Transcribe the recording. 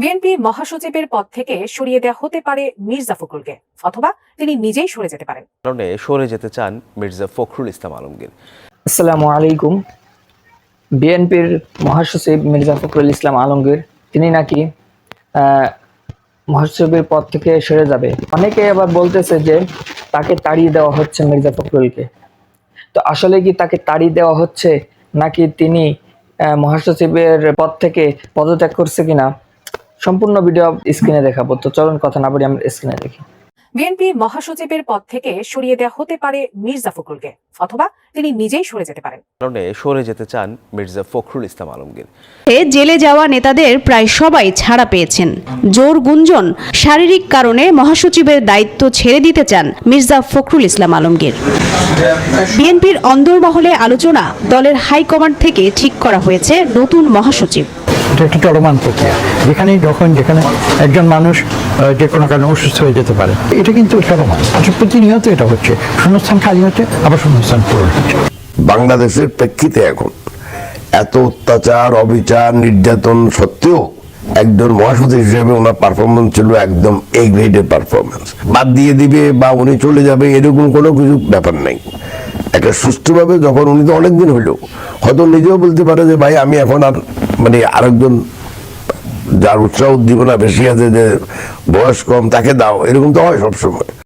BNP মহাসচিবের পদ থেকে সরিয়ে দেওয়া হতে পারে মির্জা ফখরুলকে অথবা তিনি নিজেই সরে যেতে পারেন। কারণে সরে যেতে চান মির্জা ফখরুল ইসলাম আলমগীর। আসসালামু আলাইকুম। বিএনপির মহাসচিব মির্জা ফখরুল ইসলাম আলমগীর তিনি নাকি আহ, মহাসচিবের পদ থেকে সরে যাবে। অনেকে আবার বলতেছে যে তাকে তাড়িয়ে দেওয়া হচ্ছে মির্জা ফখরুলকে। তো আসলে কি তাকে তাড়িয়ে দেওয়া হচ্ছে নাকি তিনি আহ, মহাসচিবের পদ থেকে পদত্যাগ করছে কিনা? সম্পূর্ণ ভিডিও স্ক্রিনে দেখাবো তো চলুন কথা না বলি আমরা স্ক্রিনে দেখি। বিএনপি মহাসচিবের পদ থেকে সরিয়ে দেওয়া হতে পারে মির্জা ফখরুলকে অথবা তিনি নিজেই সরে যেতে পারেন। কারণে সরে যেতে চান মির্জা ফখরুল ইসলাম আলমগীর। এ জেলে যাওয়া নেতাদের প্রায় সবাই ছাড়া পেয়েছেন। জোর গুঞ্জন শারীরিক কারণে মহাসচিবের দায়িত্ব ছেড়ে দিতে চান মির্জা ফখরুল ইসলাম আলমগীর। বিএনপির অন্দরমহলে আলোচনা দলের হাইকমান্ড থেকে ঠিক করা হয়েছে নতুন মহাসচিব। এটা একটা চলমান প্রক্রিয়া। যেখানে যখন যেখানে একজন মানুষ যে কোনো কারণে অসুস্থ হয়ে যেতে পারে, এটা কিন্তু চলমান। আচ্ছা প্রতিনিয়ত এটা হচ্ছে। শূন্যস্থান খালি হচ্ছে, আবার শূন্যস্থান পূরণ হচ্ছে। বাংলাদেশের প্রেক্ষিতে এখন এত অত্যাচার, অবিচার, নির্যাতন সত্ত্বেও একজন মহাসচিব হিসেবে ওনার পারফরমেন্স ছিল একদম এ গ্রেডের পারফরমেন্স বাদ দিয়ে দিবে বা উনি চলে যাবে, এরকম কোনো কিছু ব্যাপার নাই। একটা সুষ্ঠুভাবে যখন উনি তো অনেকদিন হইল, হয়তো নিজেও বলতে পারে যে, ভাই, আমি এখন আর মানে আরেকজন যার উৎসাহ উদ্দীপনা বেশি আছে যে বয়স কম, তাকে দাও। এরকম তো হয় সবসময়।